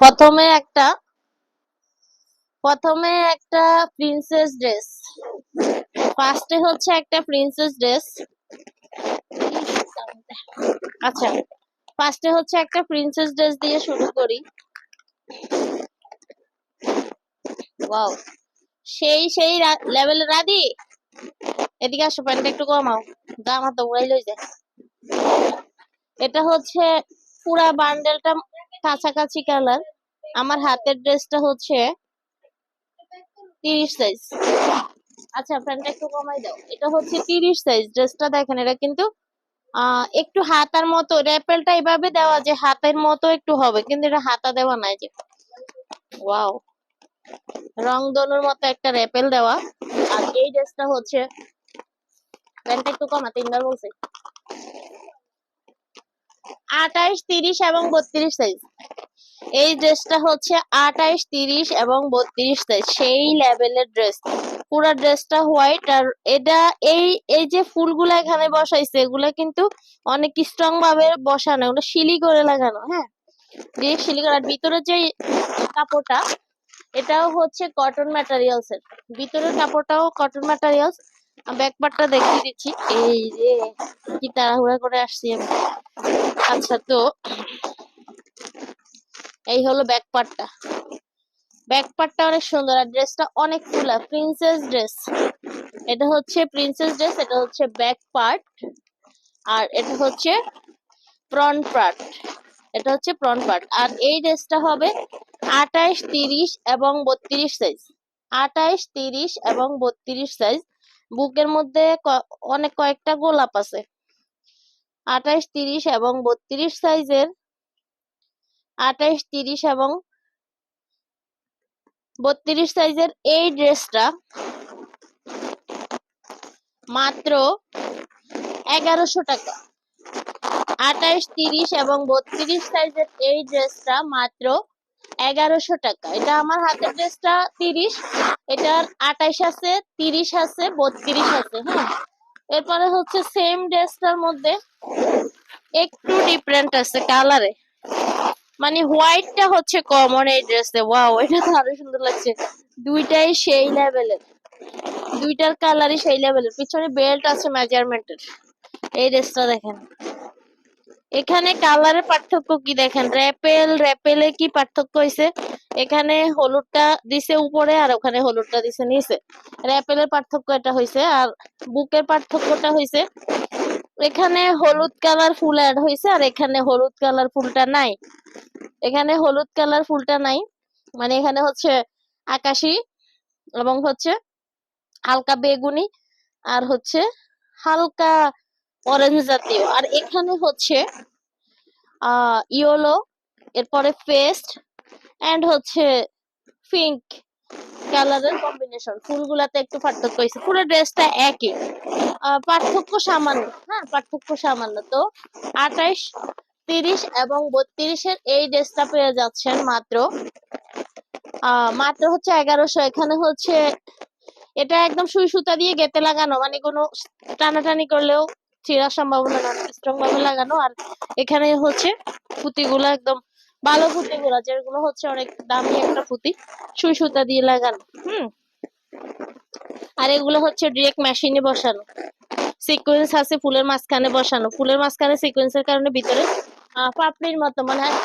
প্রথমে একটা প্রথমে একটা প্রিন্সেস ড্রেস ফার্স্টে হচ্ছে একটা প্রিন্সেস ড্রেস আচ্ছা ফার্স্টে হচ্ছে একটা প্রিন্সেস ড্রেস দিয়ে শুরু করি। ওয়াও সেই সেই লেভেলে রাধি? এদিকে আসো, প্যান্টটা একটু কমাও। গা আমার তো উড়াই লই যায়। এটা হচ্ছে পুরা বান্ডেলটা কাছাকাছি কালার। আমার হাতের ড্রেসটা হচ্ছে তিরিশ সাইজ আচ্ছা প্যান্টটা একটু কমাই দাও। এটা হচ্ছে তিরিশ সাইজ ড্রেসটা, দেখেন এটা কিন্তু একটু হাতার মতো, র্যাপেলটা এভাবে দেওয়া যে হাতের মতো একটু হবে, কিন্তু এটা হাতা দেওয়া নাই যে। ওয়াও। রং দনুর মতো একটা র্যাপেল দেওয়া। আর এই ড্রেসটা হচ্ছে, প্যান্টটা একটু কমা, তিনবার বলছি। আঠাইশ তিরিশ এবং বত্রিশ সাইজ এই ড্রেসটা হচ্ছে আঠাইশ তিরিশ এবং বত্রিশ সাইজ সেই লেভেলের ড্রেস পুরো ড্রেসটা হোয়াইট আর এটা এই এই যে ফুলগুলা এখানে বসাইছে, এগুলা কিন্তু অনেক স্ট্রং ভাবে বসানো। ওগুলো শিলি করে লাগানো হ্যাঁ? দিয়ে শিলি করার ভিতরে যে কাপড়টা, এটাও হচ্ছে কটন ম্যাটেরিয়ালস এর। ভিতরের কাপড়টাও কটন ম্যাটেরিয়ালস ব্যাক পার্টটা দেখিয়ে দিচ্ছি। এই যে কি তাড়াহুড়া করে আসছি আমি। আচ্ছা তো এই হলো ব্যাক পার্টটা ব্যাক পার্টটা অনেক সুন্দর আর ড্রেসটা অনেক ফুলা প্রিন্সেস ড্রেস এটা হচ্ছে প্রিন্সেস ড্রেস এটা হচ্ছে ব্যাক পার্ট আর এটা হচ্ছে প্রন পার্ট এটা হচ্ছে প্রন পার্ট আর এই ড্রেসটা হবে আঠাইশ তিরিশ এবং বত্রিশ সাইজ আঠাইশ তিরিশ এবং বত্রিশ সাইজ বুকের মধ্যে অনেক কয়েকটা গোলাপ আছে। আঠাইশ তিরিশ এবং বত্রিশ সাইজের আঠাইশ তিরিশ এবং বত্রিশ সাইজের এই ড্রেসটা মাত্র এগারোশো টাকা। আঠাইশ তিরিশ এবং বত্রিশ সাইজের এই ড্রেসটা মাত্র এগারোশো টাকা। এটা আমার হাতের ড্রেসটা তিরিশ, এটার আঠাইশ আছে, তিরিশ আছে, বত্রিশ আছে হ্যাঁ? এরপরে হচ্ছে সেম ড্রেসটার মধ্যে একটু ডিফারেন্ট আছে কালারে মানে হোয়াইটটা হচ্ছে কমন এই ড্রেসে ওয়াও এটা তো আরও সুন্দর লাগছে। দুইটাই সেই লেভেলের দুইটার কালারই সেই লেভেলের পিছনে বেল্ট আছে মেজারমেন্টের এই ড্রেসটা দেখেন। এখানে কালারের পার্থক্য কি দেখেন? র্যাপেল, র্যাপেলে কি পার্থক্য হয়েছে এখানে হলুদটা দিছে উপরে আর ওখানে হলুদটা দিছে নিচে। র্যাপেলের পার্থক্য এটা হয়েছে আর বুকের পার্থক্যটা হয়েছে এখানে হলুদ কালার ফুল অ্যাড হয়েছে আর এখানে হলুদ কালার ফুলটা নাই। এখানে হলুদ কালার ফুলটা নাই। মানে এখানে হচ্ছে আকাশি এবং হচ্ছে হালকা বেগুনি আর হচ্ছে হালকা অরেঞ্জ জাতীয়। আর এখানে হচ্ছে ইয়েলো এরপরে পেস্ট এন্ড হচ্ছে পিঙ্ক কালারের কম্বিনেশন ফুলগুলাতে একটু পার্থক্য হয়েছে। পুরো ড্রেসটা একই। পার্থক্য সামান্য হ্যাঁ পার্থক্য সামান্য। তো আঠাইশ, তিরিশ এবং বত্রিশের এই ড্রেসটা পেয়ে যাচ্ছেন মাত্র। মাত্র হচ্ছে এগারোশো। এখানে হচ্ছে, এটা একদম সুই সুতা দিয়ে গেতে লাগানো। মানে কোনো টানাটানি করলেও ছিঁড়ার সম্ভাবনা না স্ট্রং ভাবে লাগানো, আর এখানে হচ্ছে পুঁতিগুলো একদম ভালো পুঁতিগুলো, যেগুলো হচ্ছে অনেক দামি একটা পুঁতি, সুই সুতা দিয়ে লাগানো, হুম? আর এগুলো হচ্ছে ডিরেক্ট মেশিনে বসানো সিকোয়েন্স আছে ফুলের মাঝখানে বসানো, ফুলের মাঝখানে সিকোয়েন্সের কারণে ভিতরে পাপড়ির মতো মনে হয়,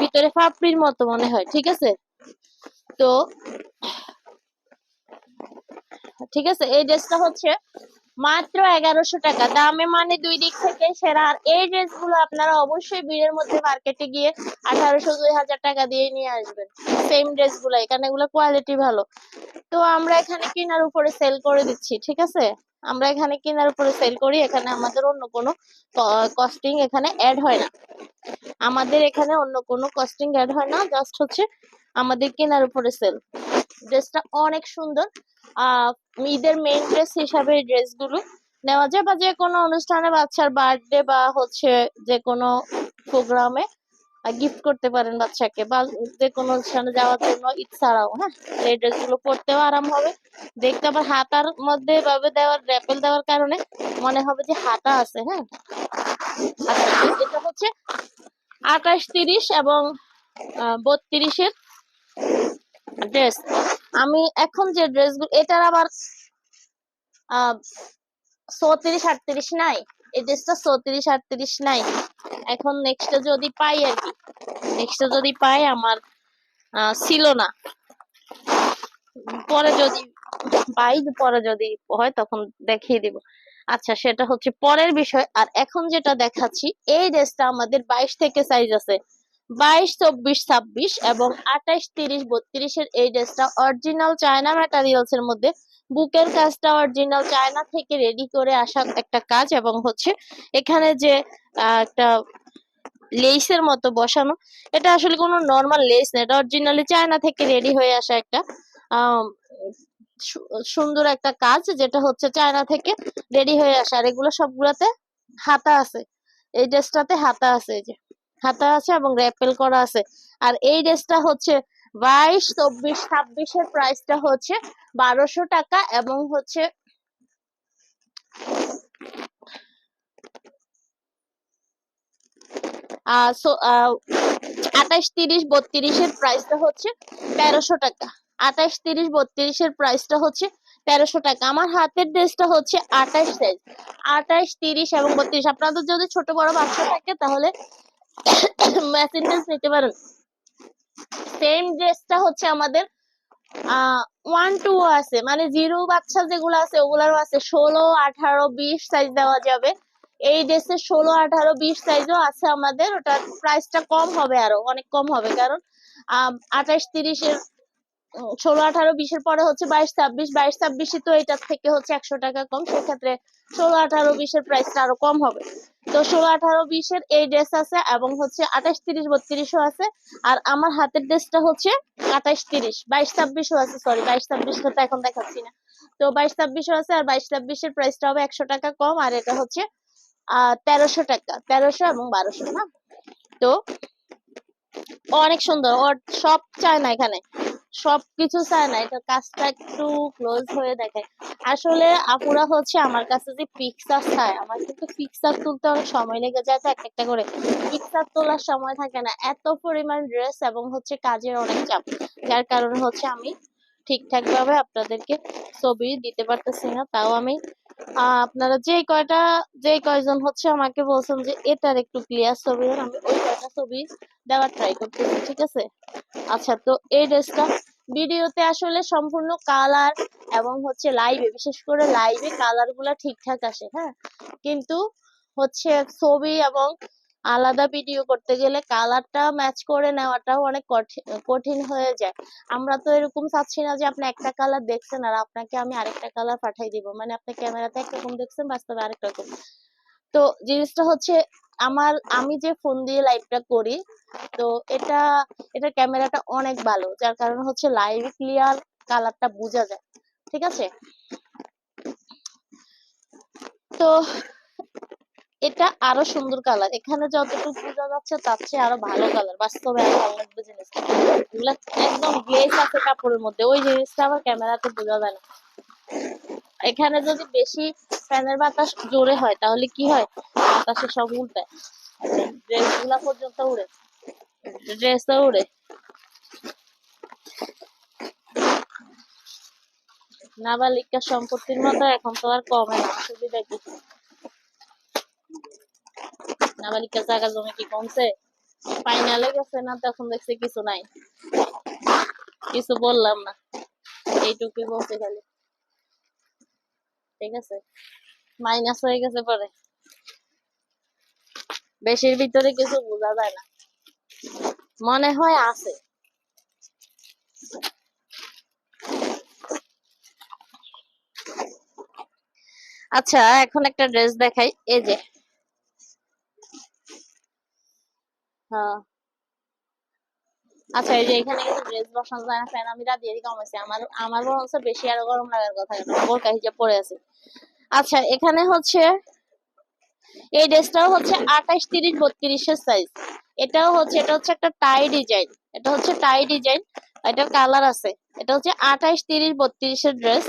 ভিতরে পাপড়ির মতো মনে হয়, ঠিক আছে? তো, ঠিক আছে, এই ড্রেসটা হচ্ছে মাত্র এগারোশো টাকা। দামে মানে দুই দিক থেকে সেরা। আর এই ড্রেসগুলো আপনারা অবশ্যই ভিড়ের মধ্যে মার্কেটে গিয়ে আঠারোশো, দুই হাজার টাকা দিয়ে নিয়ে আসবেন। সেম ড্রেসগুলো। এখানে এগুলো কোয়ালিটি ভালো। তো আমরা এখানে কেনার উপরে সেল করে দিচ্ছি, ঠিক আছে? আমরা এখানে কেনার উপরে সেল করি। এখানে আমাদের অন্য কোনো কস্টিং এখানে অ্যাড হয় না। আমাদের এখানে অন্য কোনো কস্টিং অ্যাড হয় না। জাস্ট হচ্ছে আমাদের কেনার উপরে সেল ড্রেসটা অনেক সুন্দর। ঈদের মেইন ড্রেস হিসাবে এই ড্রেসগুলো নেওয়া যায় বা যে কোনো অনুষ্ঠানে বাচ্চার বার্থডে বা হচ্ছে যে কোনো প্রোগ্রামে গিফট করতে পারেন বাচ্চাকে বা যে কোনো অনুষ্ঠানে যাওয়ার জন্য এছাড়াও হ্যাঁ? এই ড্রেসগুলো পরতেও আরাম হবে। দেখতে আবার হাতার মধ্যে এভাবে দেওয়ার, র্যাপেল দেওয়ার কারণে মনে হবে যে হাতা আছে হ্যাঁ? আচ্ছা এটা আঠাশ তিরিশ এবং বত্রিশের ড্রেস আমি এখন যে ড্রেসগুলো এটার আবার চৌত্রিশ আটত্রিশ নাই। এই ড্রেসটা চৌত্রিশ আটত্রিশ নাই। এখন নেক্সটে যদি পাই আর কি। নেক্সটে যদি পাই আমার ছিল না। পরে যদি পাই, পরে যদি হয় তখন দেখিয়ে দিব। আচ্ছা সেটা হচ্ছে পরের বিষয়। আর এখন যেটা দেখাচ্ছি, এই ড্রেসটা আমাদের বাইশ থেকে সাইজ আছে। বাইশ, চব্বিশ, ছাব্বিশ এবং আঠাইশ তিরিশ, বত্রিশের এই ড্রেসটা অরিজিনাল চায়না ম্যাটারিয়ালস এর মধ্যে। বুকের কাজটা অরিজিনাল চায়না থেকে রেডি করে আসা একটা কাজ এবং হচ্ছে এখানে যে একটা লেসের মতো বসানো, এটা আসলে কোনো নর্মাল লেস না, এটা অরিজিনালি চায়না থেকে রেডি হয়ে আসা একটা সুন্দর একটা কাজ যেটা হচ্ছে চায়না থেকে রেডি হয়ে আসা। আর এগুলো সবগুলোতে হাতা আছে, এই ড্রেসটাতে হাতা আছে এই যে। হাতা আছে এবং র্যাপেল করা আছে। আর এই ড্রেসটা হচ্ছে বাইশ, চব্বিশ, ছাব্বিশের প্রাইসটা হচ্ছে বারোশো টাকা এবং হচ্ছে আঠাশ, তিরিশ, বত্রিশের প্রাইসটা হচ্ছে তেরোশো টাকা। আঠাশ, তিরিশ, বত্রিশের প্রাইসটা হচ্ছে তেরোশো টাকা। আমার হাতের ড্রেসটা হচ্ছে আঠাশ সাইজ আঠাশ, তিরিশ এবং বত্রিশ। আপনাদের যদি ছোট বড় বাচ্চা থাকে তাহলে ড্রেস নিতে পারেন। সেম ড্রেসটা হচ্ছে আমাদের ওয়ান টু আছে। মানে জিরো বাচ্চা যেগুলো আছে, ওগুলারও আছে। ষোলো, আঠারো, বিশ সাইজ দেওয়া যাবে। এই ড্রেসে ষোলো, আঠারো, বিশ সাইজও আছে আমাদের। ওটার প্রাইসটা কম হবে আরও, অনেক কম হবে। কারণ আঠাশ তিরিশের ষোলো, আঠারো বিশের পরে হচ্ছে বাইশ, ছাব্বিশ। বাইশ ছাব্বিশে তো এটার থেকে হচ্ছে একশো টাকা কম। সেক্ষেত্রে ষোলো, আঠারো বিশের প্রাইসটা আরও কম হবে। তো আঠারো, বিশের এই ড্রেস আছে এবং হচ্ছে আঠাশ তিরিশ, বত্রিশও আছে। আর আমার হাতের ড্রেসটা হচ্ছে আঠাশ তিরিশ, বাইশ, ছাব্বিশও আছে সরি বাইশ, ছাব্বিশটা তো এখন দেখাচ্ছি না। তো বাইশ, ছাব্বিশও আছে আর বাইশ, ছাব্বিশের প্রাইসটা হবে একশো টাকা কম আর এটা হচ্ছে তেরোশো টাকা, তেরোশো এবং বারোশো, না? তো অনেক সুন্দর, ওর সব চায় না এখানে। সবকিছু চায় না, এটা কাজটা একটু ক্লোজ হয়ে দেখায় আসলে আপুরা হচ্ছে আমার কাছে যে পিকচার চায়, আমার কিন্তু পিকচার তুলতে অনেক সময় লেগে যায়, এক একটা করে। পিকচার তোলার সময় থাকে না, এত পরিমাণ ড্রেস এবং হচ্ছে কাজের অনেক চাপ, যার কারণে হচ্ছে আমি ঠিকঠাক ভাবে আপনাদেরকে ছবি দিতে পারতেছি না, তাও আমি আপনারা যে কয়টা যে কয়জন হচ্ছে আমাকে বলছেন যে এটার একটু ক্লিয়ার ছবি দেন, আমি ওই কয়টা ছবি দেওয়ার ট্রাই করতেছি ঠিক আছে? আচ্ছা তো এই ড্রেসটা ভিডিওতে আসলে সম্পূর্ণ কালার এবং হচ্ছে লাইভে বিশেষ করে লাইভে কালারগুলা ঠিকঠাক আসে হ্যাঁ? কিন্তু হচ্ছে ছবি এবং আলাদা ভিডিও করতে গেলে কালারটা ম্যাচ করে নেওয়াটাও অনেক কঠিন হয়ে যায়। আমরা তো এরকম চাচ্ছি না যে আপনি একটা কালার দেখছেন আর আপনাকে আমি আরেকটা কালার পাঠাই দিব। মানে আপনি ক্যামেরাতে একরকম দেখছেন, বাস্তবে আরেক রকম। তো জিনিসটা হচ্ছে আমার, আমি যে ফোন দিয়ে লাইভটা করি, তো এটা এটা ক্যামেরাটা অনেক ভালো। যার কারণে হচ্ছে লাইভ ক্লিয়ার কালারটা বোঝা যায়। ঠিক আছে? তো এটা আরও সুন্দর কালার এখানে যতটুকু বোঝা যাচ্ছে, তার চেয়ে আরও ভালো কালার বাস্তবে আরও ভালো লাগবে জিনিসটা একদম গ্লেজ আছে কাপড়ের মধ্যে। ওই জিনিসটা আবার ক্যামেরাতে বোঝা যায় না। এখানে যদি বেশি ফ্যানের বাতাস জোরে হয়, তাহলে কি হয়? বাতাসে সব উল্টায়। ড্রেসগুলা পর্যন্ত উড়ে। ড্রেসও উড়ে। নাবালিকা সম্পত্তির মতো এখন তো আর কমে না সুবিধা কি নাবালিকা জায়গা জমি কি কমছে? ফাইনালে গেছে না তখন দেখছি কিছু নাই। কিছু বললাম না। খালি। ঠিক আছে? মাইনাস হয়ে গেছে পরে। বেশির ভিতরে কিছু বোঝা যায় না। মনে হয় আছে। আচ্ছা এখন একটা ড্রেস দেখাই। এই যে হ্যাঁ। আচ্ছা এই যে এখানে কিন্তু ড্রেস বসানো যায় না ফ্যান আমি রাত দিয়ে কমেছে আমার আমার বরং বেশি আরও গরম লাগার কথা কেন বোরকা হিজাব পরে আছে। আচ্ছা এখানে হচ্ছে, এই ড্রেসটাও হচ্ছে আঠাশ, তিরিশ, বত্রিশের সাইজ এটাও হচ্ছে, এটা হচ্ছে একটা টাই ডিজাইন এটা হচ্ছে টাই ডিজাইন এটার কালার আছে। এটা হচ্ছে আঠাশ, তিরিশ, বত্রিশের ড্রেস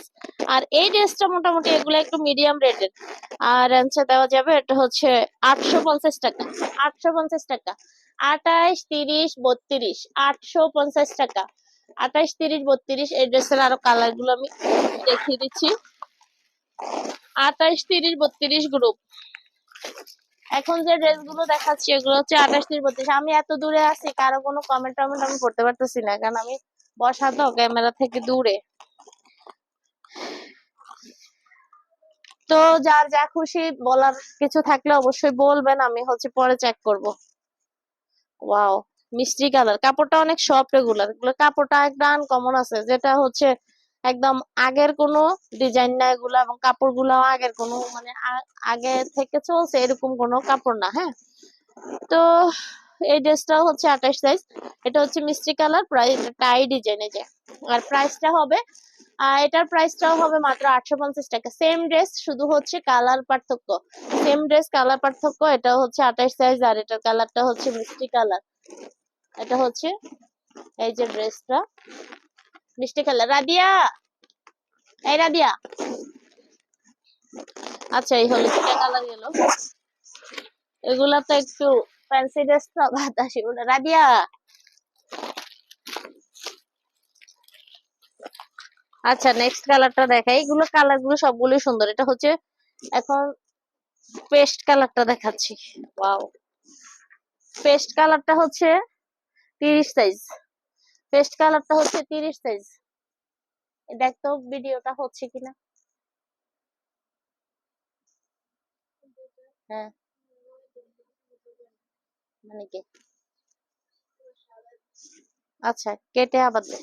আর এই ড্রেসটা মোটামুটি এগুলো একটু মিডিয়াম রেটের আর অ্যান্সার দেওয়া যাবে, এটা হচ্ছে আটশো পঞ্চাশ টাকা। আটশো পঞ্চাশ টাকা। আঠাইশ তিরিশ, বত্রিশ। আটশো পঞ্চাশ টাকা। আঠাইশ তিরিশ, বত্রিশ, এই ড্রেসের আরও কালারগুলো আমি দেখিয়ে দিচ্ছি। আঠাইশ তিরিশ, বত্রিশ গ্রুপ এখন যে ড্রেসগুলো দেখাচ্ছি, এগুলো হচ্ছে আঠাশ, তিরিশ, বত্রিশ। আমি এত দূরে আছি, কারও কোনো কমেন্ট টমেন্ট আমি পড়তে পারতেছি না, কারণ আমি বসা তো ক্যামেরা থেকে দূরে। তো যার যা খুশি বলার কিছু থাকলে অবশ্যই বলবেন, আমি হচ্ছে পরে চেক করব। ওয়াও মিষ্টি কালার কাপড়টা অনেক সফট এগুলার এগুলো কাপড়টা একটা আনকমন আছে, যেটা হচ্ছে একদম আগের কোনো ডিজাইন না, এগুলো এবং কাপড়গুলো আগের কোনো মানে আগে থেকে চলছে এরকম কোনো কাপড় না হ্যাঁ? তো এই ড্রেসটা হচ্ছে আঠাশ সাইজ এটা হচ্ছে মিষ্টি কালার প্রাইস টাই ডিজাইনে যায়। আর প্রাইসটা হবে এটার প্রাইসটাও হবে মাত্র আটশো পঞ্চাশ টাকা। সেম ড্রেস শুধু হচ্ছে কালার পার্থক্য। সেম ড্রেস কালার পার্থক্য এটা হচ্ছে আঠাশ সাইজ আর এটার কালারটা হচ্ছে মিষ্টি কালার এটা হচ্ছে এই যে ড্রেসটা মিষ্টি কালার রাদিয়া! এই রাদিয়া! আচ্ছা এই হলো দুটা কালার গেল। এগুলা তো একটু ফ্যান্সি ড্রেস তো, বাতাসি রাদিয়া! আচ্ছা নেক্সট কালারটা দেখাই। এগুলো কালারগুলো সবগুলোই সুন্দর। এটা হচ্ছে এখন পেস্ট কালারটা দেখাচ্ছি। ওয়াও পেস্ট কালারটা হচ্ছে তিরিশ সাইজ পেস্ট কালারটা হচ্ছে তিরিশ সাইজ দেখ তো ভিডিওটা হচ্ছে কিনা? হ্যাঁ। মানে কি? আচ্ছা কেটে আবার দে